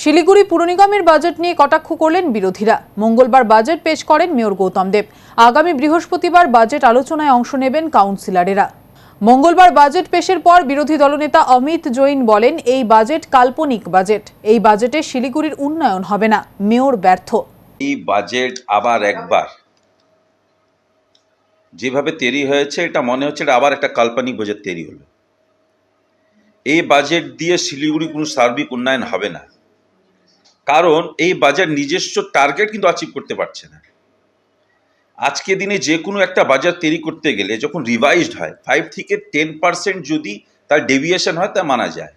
শিলিগুড়ি পুর নিগমের বাজেট নিয়ে কটাক্ষ করলেন বিরোধীরা। মঙ্গলবার বাজেট পেশ করেন মেয়র গৌতম দেব। আগামী বৃহস্পতিবার বাজেট আলোচনায় অংশ নেবেন কাউন্সিলরেরা। মঙ্গলবার বাজেট পেশের পর বিরোধী দলনেতা অমিত জৈন বলেন, এই বাজেট কাল্পনিক বাজেট। এই বাজেটে শিলিগুড়ির উন্নয়ন হবে না। মেয়র ব্যর্থ। এই বাজেট আবার একবার যেভাবে তৈরি হয়েছে, এটা মনে হচ্ছে এটা আবার একটা কাল্পনিক বাজেট তৈরি হলো। এই বাজেট দিয়ে শিলিগুড়ি কোনো সার্বিক উন্নয়ন হবে না। কারণ এই বাজার নিজস্ব টার্গেট কিন্তু অ্যাচিভ করতে পারছে না। আজকে দিনে যে কোনো একটা বাজার তৈরি করতে গেলে যখন রিভাইজড হয় ফাইভ থেকে টেন পার্সেন্ট যদি তার ডেভিয়েশন হয়, তা মানা যায়।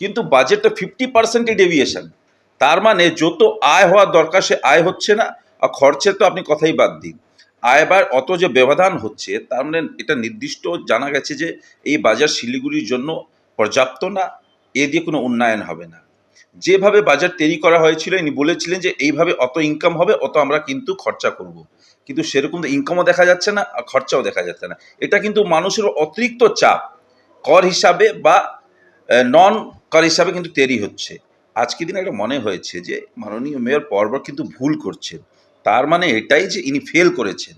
কিন্তু বাজেটটা ফিফটি পার্সেন্টই ডেভিয়েশন তার মানে যত আয় হওয়ার দরকার, সে আয় হচ্ছে না। আর খরচের তো আপনি কথাই বাদ দিন। আয় বার অত যে ব্যবধান হচ্ছে, তার মানে এটা নির্দিষ্ট জানা গেছে যে এই বাজার শিলিগুড়ির জন্য পর্যাপ্ত না, এ দিয়ে কোনো উন্নয়ন হবে না। যেভাবে বাজার তৈরি করা হয়েছিল, ইনি বলেছিলেন যে এইভাবে অত ইনকাম হবে, অত আমরা কিন্তু খরচা করব। কিন্তু সেরকম তো ইনকামও দেখা যাচ্ছে না, আর খরচাও দেখা যাচ্ছে না। এটা কিন্তু মানুষের অতিরিক্ত চাপ, কর হিসাবে বা নন কর হিসাবে কিন্তু তৈরি হচ্ছে। আজকে দিনে একটা মনে হয়েছে যে, মাননীয় মেয়র পরপর কিন্তু ভুল করছেন। তার মানে এটাই যে ইনি ফেল করেছেন।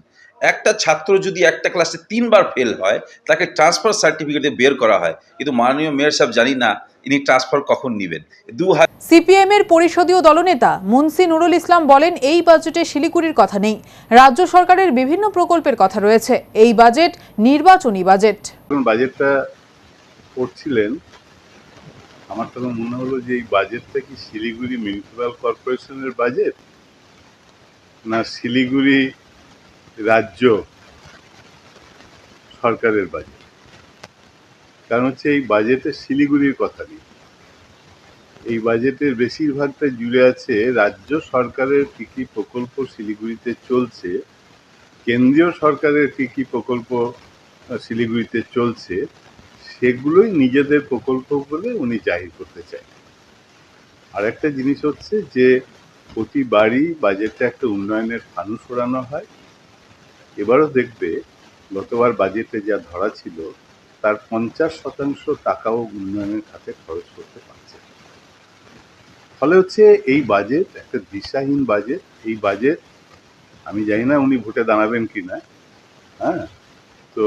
একটা ছাত্র যদি একটা ক্লাসে তিনবার ফেল হয় তাকে ট্রান্সফার সার্টিফিকেটে বের করা হয়। কিন্তু মাননীয় মেয়র সাহেব জানি না ইনি ট্রান্সফার কখন নেবেন। দু সিপিএম এর পরিষদীয় দলনেতা মুন্সি নুরুল ইসলাম বলেন এই বাজেটে শিলিগুড়ির কথা নেই। রাজ্য সরকারের বিভিন্ন প্রকল্পের কথা রয়েছে। এই বাজেট নির্বাচনী বাজেট বাজেটটা করছিলেন আমার তখন মনে হলো যে এই বাজেটটা কি শিলিগুড়ি মিউনিসিপ্যাল কর্পোরেশনের বাজেট না শিলিগুড়ি রাজ্য সরকারের বাজেট কারণ হচ্ছে এই বাজেটে শিলিগুড়ির কথা নেই। এই বাজেটের বেশিরভাগটা জুড়ে আছে রাজ্য সরকারের কী কী প্রকল্প শিলিগুড়িতে চলছে, কেন্দ্রীয় সরকারের কী কী প্রকল্প শিলিগুড়িতে চলছে, সেগুলোই নিজেদের প্রকল্প বলে উনি জাহির করতে চায়। আর একটা জিনিস হচ্ছে যে প্রতিবারই বাজেটে একটা উন্নয়নের ফানুস ওড়ানো হয়। এবারও দেখবে গতবার বাজেটে যা ধরা ছিল, তার পঞ্চাশ শতাংশ টাকাও উন্নয়নের খাতে খরচ করতে পারছে ফলে হচ্ছে এই বাজেট, একটা দিশাহীন বাজেট, এই বাজেট, আমি জানি না উনি ভোটে দাঁড়াবেন কি না হ্যাঁ? তো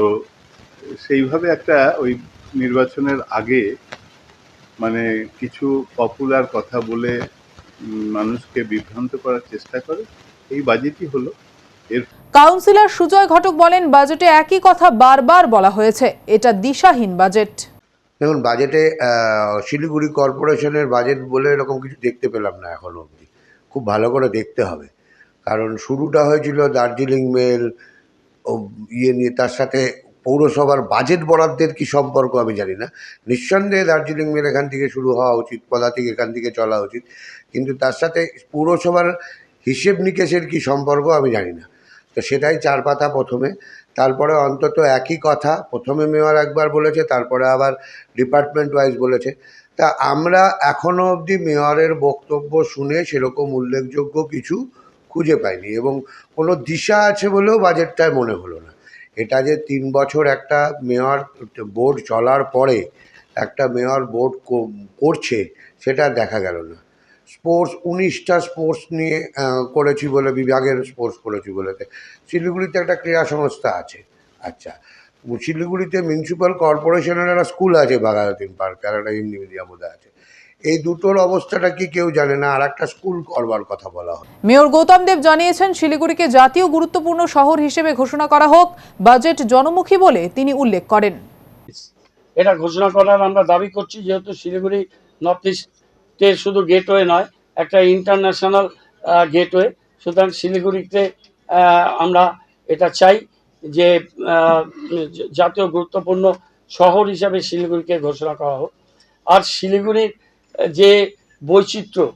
সেইভাবে একটা ওই নির্বাচনের আগে মানে কিছু পপুলার কথা বলে মানুষকে বিভ্রান্ত করার চেষ্টা করে, এই বাজেটই হলো। কাউন্সিলর সুজয় ঘটক বলেন বাজেটে একই কথা বারবার বলা হয়েছে। এটা দিশাহীন বাজেট। দেখুন বাজেটে শিলিগুড়ি কর্পোরেশনের বাজেট বলে এরকম কিছু দেখতে পেলাম না এখনও অবধি। খুব ভালো করে দেখতে হবে। কারণ শুরুটা হয়েছিল দার্জিলিং মেল ও ইয়ে নিয়ে তার সাথে পৌরসভার বাজেট বরাদ্দের কি সম্পর্ক আমি জানি না। নিঃসন্দেহে দার্জিলিং মেল এখান থেকে শুরু হওয়া উচিত পদাতিক এখান থেকে চলা উচিত। কিন্তু তার সাথে পৌরসভার হিসেব নিকেশের কি সম্পর্ক আমি জানি না। তো সেটাই চার পাতা প্রথমে। তারপরে অন্তত একই কথা, প্রথমে মেয়র একবার বলেছে, তারপরে আবার ডিপার্টমেন্ট ওয়াইজ বলেছে। তা আমরা এখনও অবধি মেয়রের বক্তব্য শুনে সেরকম উল্লেখযোগ্য কিছু খুঁজে পাইনি এবং কোনো দিশা আছে বলেও বাজেটটায় মনে হলো না। এটা যে তিন বছর একটা মেয়র বোর্ড চলার পরে একটা মেয়র বোর্ড করছে, সেটা দেখা গেল না। স্পোর্টস উনিশটা স্পোর্টস নিয়ে করেছি বলে বিভাগের স্পোর্টস করেছি বলে। শিলিগুড়িতে একটা ক্রীড়া সংস্থা আছে। আচ্ছা শিলিগুড়িতে মিউনিসিপ্যাল কর্পোরেশনের একটা স্কুল আছে বাঘাযতীন পার্ক আর একটা হিন্দি মিডিয়াম আছে। এই দুটোর অবস্থাটা কি কেউ জানে না? আর একটা স্কুল করবার কথা বলা হয়। মেয়র গৌতম দেব জানিয়েছেন শিলিগুড়িকে জাতীয় গুরুত্বপূর্ণ শহর হিসেবে ঘোষণা করা হোক বাজেট জনমুখী বলে তিনি উল্লেখ করেন। এটা ঘোষণা করার আমরা দাবি করছি যেহেতু শিলিগুড়ি নর্থ ইস্টের শুধু গেটওয়ে নয়, একটা ইন্টারন্যাশনাল গেটওয়ে। সুতরাং শিলিগুড়িতে আমরা এটা চাই যে জাতীয় গুরুত্বপূর্ণ শহর হিসাবে শিলিগুড়িকে ঘোষণা করা হোক। আর শিলিগুড়ির যে বৈচিত্র্য,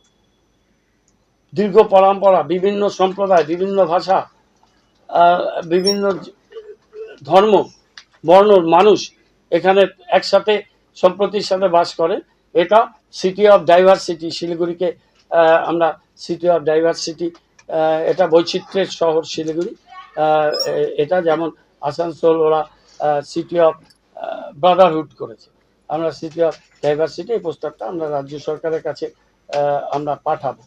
দীর্ঘ পরম্পরা, বিভিন্ন সম্প্রদায়, বিভিন্ন ভাষা বিভিন্ন ধর্ম বর্ণর মানুষ এখানে একসাথে, সম্প্রতির সাথে বাস করে। এটা সিটি অফ ডাইভার্সিটি শিলিগুড়িকে আমরা সিটি অফ ডাইভার্সিটি এটা বৈচিত্র্যের শহর শিলিগুড়ি। এটা যেমন আসানসোল ওরা সিটি অফ ব্রাদারহুড করেছে। আমরা সিটি অফ ডাইভার্সিটি এই প্রস্তাবটা আমরা রাজ্য সরকারের কাছে আমরা পাঠাবো।